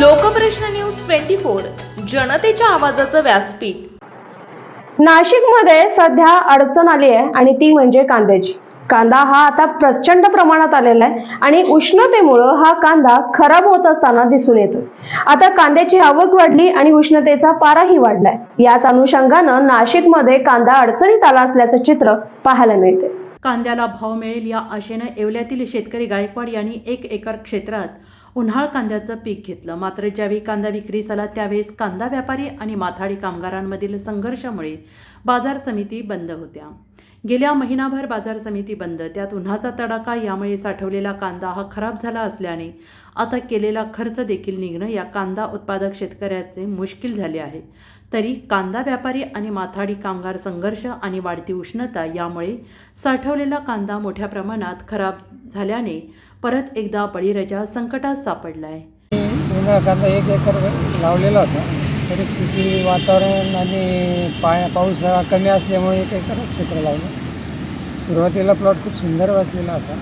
Lokprashna news twenty four जनतेच्या आवाजाचं व्यासपीठ. नाशिकमध्ये सध्या अडचण आली आहे आणि ती म्हणजे कांद्याची. कांदा हा आता प्रचंड प्रमाणात आलेला आहे आणि उष्णतेमुळं हा कांदा खराब होत असताना दिसून येतो आता कांद्याची आवक वाढली आणि उष्णतेचा पाराही वाढलाय. याच अनुषंगानं नाशिकमध्ये कांदा अडचणीत आला असल्याचं चित्र पाहायला मिळते कांद्याला भाव मिळेल या आशेनं येवल्यातील शेतकरी गायकवाड यांनी एक एकर क्षेत्रात उन्हाळ कांद्याचं पीक घेतलं. मात्र ज्यावेळी कांदा विक्रीस आला त्यावेळेस कांदा व्यापारी आणि माथाडी कामगारांमधील संघर्षामुळे बाजार समिती बंद होत्या. गेल्या महिनाभर बाजार समिती बंद. त्यात उन्हाचा तडाखा यामुळे साठवलेला कांदा हा खराब झाला असल्याने आता केलेला खर्च देखील निघणं या कांदा उत्पादक शेतकऱ्याचे मुश्किल झाले आहे. तरी कांदा व्यापारी आणि माथाडी कामगार संघर्ष आणि वाढती उष्णता यामुळे साठवलेला कांदा मोठ्या प्रमाणात खराब झाल्याने परत एकदा बळीराजा संकटात सापडला आहे कांदा एक एकर लावलेला होता. परिस्थिती वातावरण आणि पाण्या पाऊस हा कमी असल्यामुळे एक एकर क्षेत्र लावलं. सुरुवातीला प्लॉट खूप सुंदर बसलेला होता.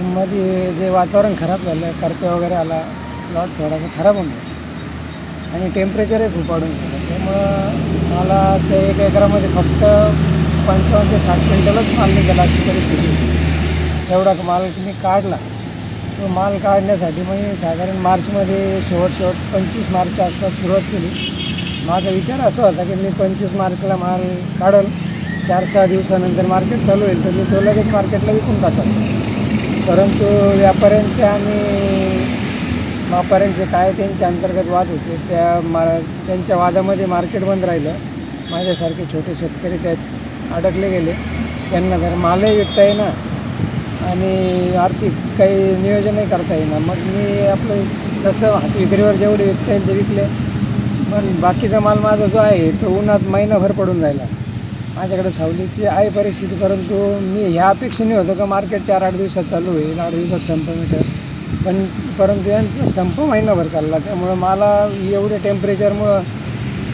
मध्ये जे वातावरण खराब झालं करपे वगैरे आला प्लॉट थोडासा खराब होऊन गेला. आणि टेम्परेचरही खूप वाढून गेलं. त्यामुळं मला त्या एक एकरामध्ये फक्त पंचावन्न ते साठ क्विंटलच माल निघाला अशी परिस्थिती. एवढा माल मी काढला. तो माल काढण्यासाठी मी साधारण मार्चमध्ये शेवट शेवट पंचवीस मार्चच्या आसपास सुरुवात केली. माझा विचार असा होता की मी पंचवीस मार्चला माल काढल चार सहा दिवसानंतर मार्केट चालू होईल तर मी तो लगेच मार्केटला विकून टाकल. परंतु व्यापाऱ्यांचे आणि व्यापाऱ्यांचे काय त्यांच्या अंतर्गत वाद होते त्या मा त्यांच्या वादामध्ये मार्केट बंद राहिलं. माझ्यासारखे छोटे शेतकरी त्यात अडकले गेले. त्यांना जर मालही विकता येईना आणि आर्थिक काही नियोजनही करता येईना मग मी आपलं जसं हात विक्रीवर जेवढे विकता येईल ते विकले. पण बाकीचा माल माझा जो आहे तो उन्हात महिनाभर पडून राहिला. माझ्याकडे सावलीची आहे परिस्थिती परंतु मी ह्या अपेक्षेने होतो का मार्केट चार आठ दिवसात चालू होईल आठ दिवसात संप मिटर. पण परंतु यांचा संप महिनाभर चालला त्यामुळं मला एवढ्या टेम्परेचरमुळं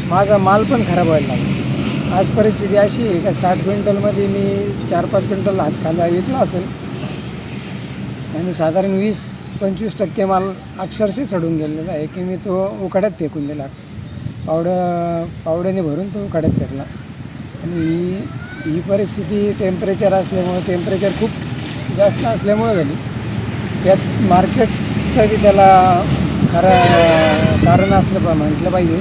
माझा माल पण खराब व्हायला लागला. आज परिस्थिती अशी आहे का साठ क्विंटलमध्ये मी चार पाच क्विंटल हात खाला विकला असेल आणि साधारण वीस पंचवीस टक्के माल अक्षरशः चढून गेलेला आहे. की मी तो उकाड्यात फेकून दिला. पावडं पावड्याने भरून तो उकाड्यात फेकला. आणि ही ही परिस्थिती टेम्परेचर असल्यामुळं टेम्परेचर खूप जास्त असल्यामुळं झाली. त्यात मार्केटचं बी त्याला खरं कारण असलं पण म्हटलं पाहिजे.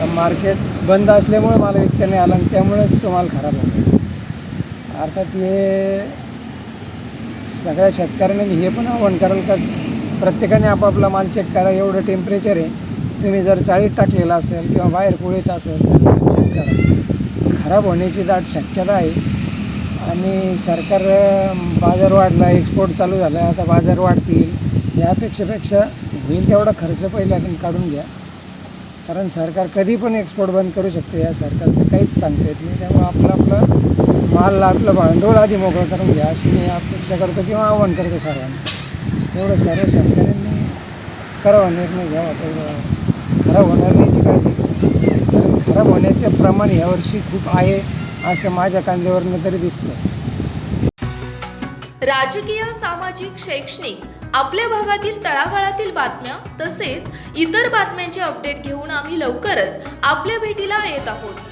तर मार्केट बंद असल्यामुळं मला विकता नाही आला आणि त्यामुळेच तो माल खराब झाला. अर्थात हे सगळ्या शेतकऱ्यांनी हे पण आव्हान कराल का प्रत्येकाने आपापला माल चेक करा एवढं टेम्परेचर आहे. तुम्ही जर चाळीत टाकलेला असेल किंवा बाहेर कुळीत असेल तर चेक करा. खराब होण्याची दाट शक्यता आहे. आणि सरकार बाजार वाढला एक्सपोर्ट चालू झाला आता बाजार वाढतील. यापेक्षापेक्षा होईल तेवढा खर्च पहिला आपण काढून घ्या. कारण सरकार कधी पण एक्सपोर्ट बंद करू शकते या सरकारचं काहीच सांगता येत नाही. त्यामुळे आपलं आपलं माल आपलं भांडवल आधी मोकळं करून घ्या. अशी मी अपेक्षा करतो किंवा आव्हान करतो सर्वांना. एवढं सर्व शेतकऱ्यांनी करावा निर्णय घ्यावा. तेवढं खराब होणार नाही काळजी घ्या. कारण खराब होण्याचे प्रमाण यावर्षी खूप आहे असं माझ्या कांद्यावरनं तरी दिसतं राजकीय सामाजिक शैक्षणिक आपल्या भागातील तळागाळातील बातम्या तसेच इतर बातम्यांचे अपडेट घेऊन आम्ही लवकरच आपल्या भेटीला येत आहोत.